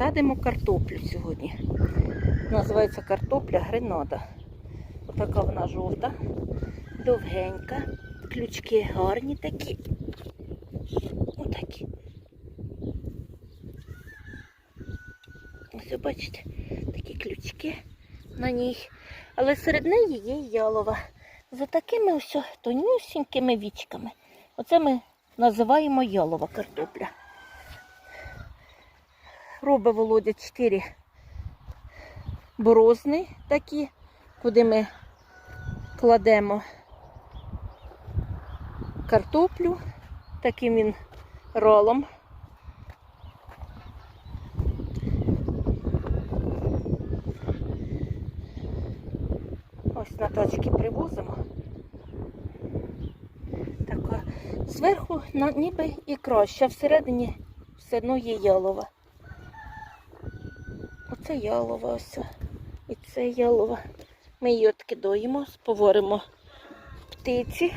Садимо картоплю сьогодні. Називається картопля гренада. Отака вона жовта, довгенька, ключки гарні такі. Отакі. Ось бачите, такі ключки на ній. Але серед неї є ялова. За такими ось тонюсінькими вічками. Оце ми називаємо ялова картопля. Робить Володя 4 борозни такі, куди ми кладемо картоплю, таким він ролом. Ось на тачки привозимо. Така. Зверху ніби і краще, а всередині все одно є ялова. Оце ялова ось. І це ялова. Ми її откидаємо, споворимо птиці.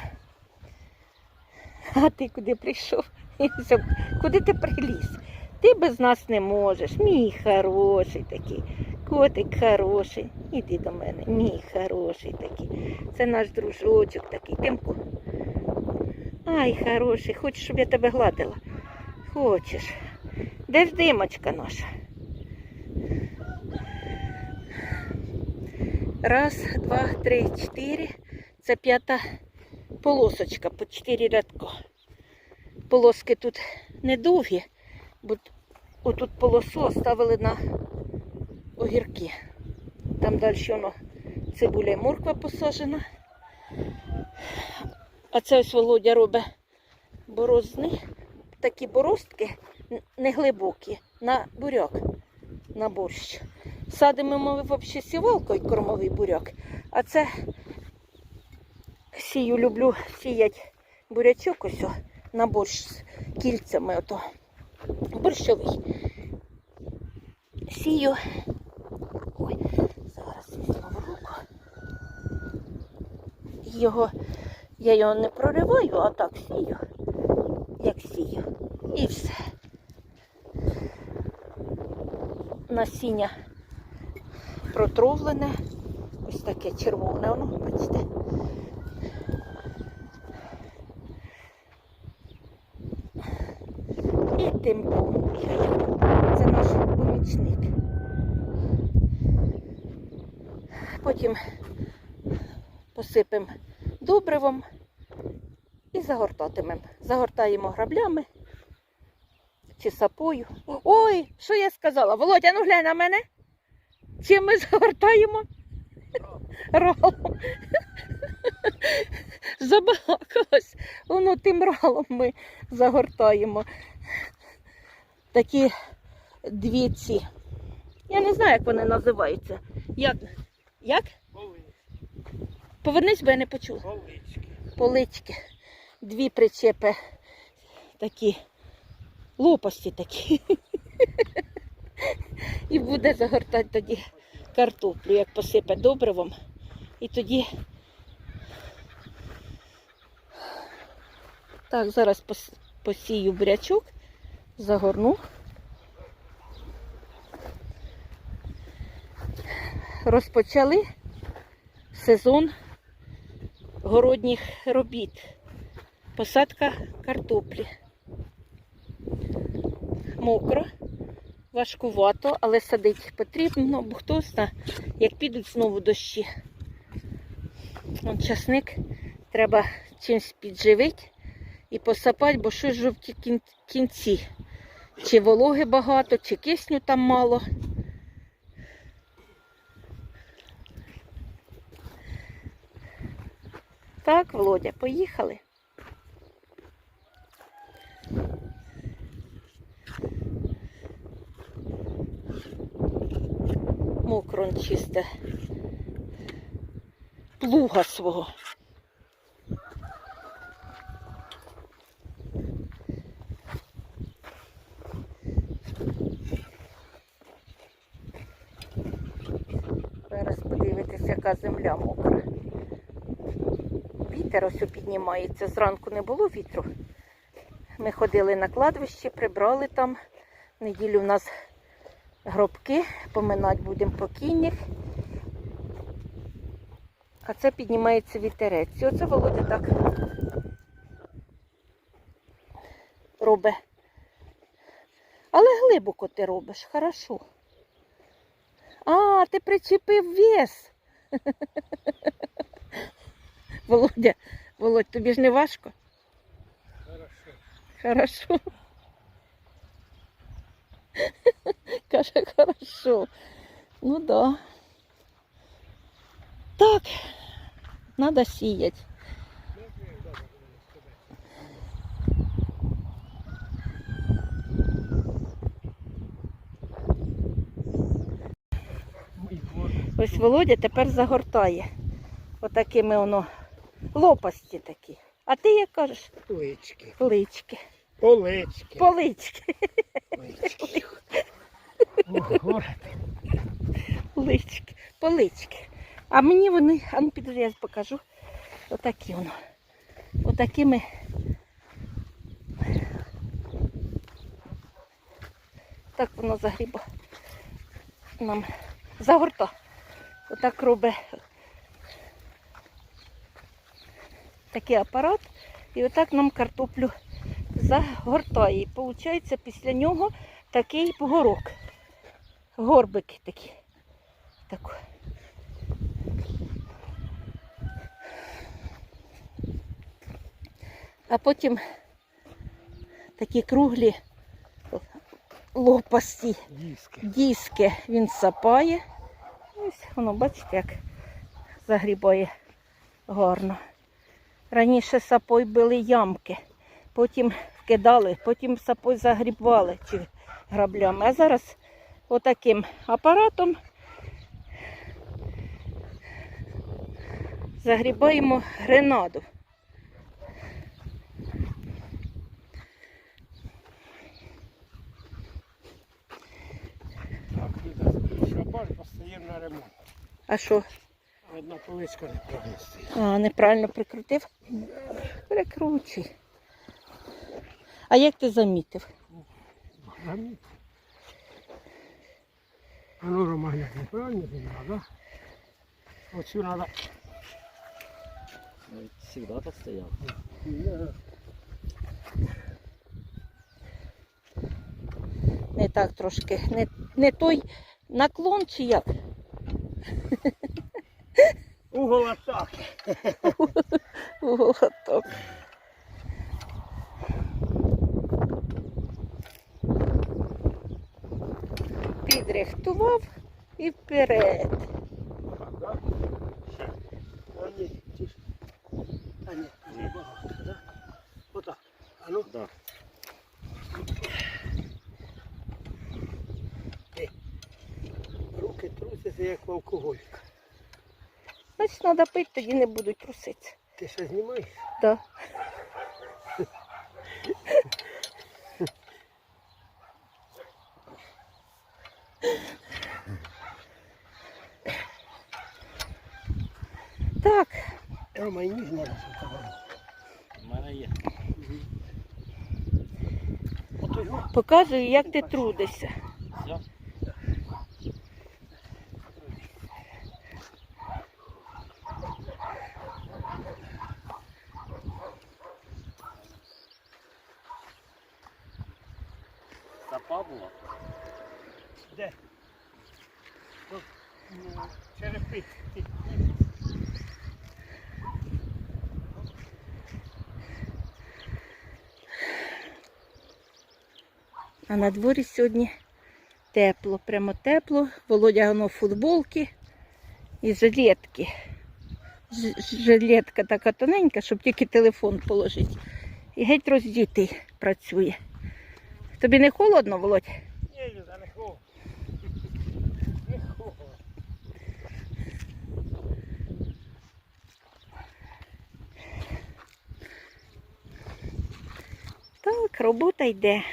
А ти куди прийшов? Куди ти приліз? Ти без нас не можеш. Мій хороший такий. Котик хороший. Іди до мене, мій хороший такий. Це наш дружочок такий. Тимку. Ай, хороший, хочеш, щоб я тебе гладила? Хочеш. Де ж димочка наша? Раз, два, три, чотири. Це п'ята полосочка по чотири рядка. Полоски тут недовгі, бо отут полосу оставили на огірки. Там далі воно цибуля і морква посаджена. А це ось Володя робить борозни. Такі боростки неглибокі на буряк, на борщ. Садимо ми взагалі сівалкою кормовий буряк. А це сію люблю сіять бурячок ось на борщ з кільцями. Ото. Борщовий. Сію. Ой, зараз візьму в руку. Його, я його не прориваю, а так сію, як сію. І все. Насіння протровлене. Ось таке червоне, воно, бачите. І тим бігає. Це наш помічник. Потім посипемо добривом і загортатимемо. Загортаємо граблями чи сапою. Ой, що я сказала? Володя, ну глянь на мене. Чим ми загортаємо? Ролом. Забалакалось. Воно тим ролом ми загортаємо. Такі дві ці. Я не знаю, як вони називаються. Як? Як? Повернись, бо я не почула. Полички. Полички. Дві причепи такі. Лопасті такі. І буде загортати тоді картоплю, як посипе добривом. І тоді. Так, зараз посію бурячок, загорну. Розпочали сезон городніх робіт. Посадка картоплі. Мокро, важкувато, але садити потрібно, бо хто знає, як підуть знову дощі. Вон часник треба чимось підживити і посапати, бо щось жовті кінці. Чи вологи багато, чи кисню там мало. Так, Володя, поїхали. Чисте. Плуга свого. Зараз подивитися, яка земля мокра. Вітер ось піднімається. Зранку не було вітру. Ми ходили на кладовище, прибрали там. Неділю в нас гробки, поминати будемо покійних. А це піднімається вітерець. І оце Володя так робить. Але глибоко ти робиш, хорошо. А, ти причепив вес. Володя, Володь, тобі ж не важко? Хорошо. Хорошо. Каже, хорошо. Ну да. Так, надо сіять. Ой, Боже. Ось Володя тепер загортає. Отакими воно лопасті такі. А ти як кажеш? Полички. Лички. Полички. Полички. Лички. Полички. А мені вони, а ну підожди, я покажу. Отакі воно. Отакими. Так воно загріба. Нам загорта. Отак робить такий апарат. І отак нам картоплю загортає. І виходить після нього такий погорок. Горбики такі. Так. А потім такі круглі лопасті Диски. диски він сапає. Ось воно, бачите, як загрібає гарно. Раніше сапой били ямки, потім вкидали, потім сапой загрібали чи граблями. А зараз отаким апаратом загрібаємо гренаду. На ремонт. А що? Одна поличка не правильно стоїть. А, неправильно прикрутив? Прикручуй. А як ти замітив? Заміт. А ну, Романя, неправильно ти да? Оцю треба. Всегда так стоял. Не так трошки. Не, не той наклон чи як? Угол атаки. Отак. Підрихтував і вперед. Так, да? Ще. А ні, тише. А ні, не багато, да? Отак. А ну. Да. Руки трусяться, як в алкоголіка. Значить, треба пити, тоді не будуть труситися. Ти ще знімаєш? Да. Так. У мене є. Показую, як ти трудишся. Все. Де? Черепи. А на дворі сьогодні тепло, прямо тепло. Володя воно футболки і жилетки. Жилетка така тоненька, щоб тільки телефон положити. І геть роздітий працює. Тобі не холодно, Володь? Ні, Люда, не холодно. Не холодно. Так, робота йде.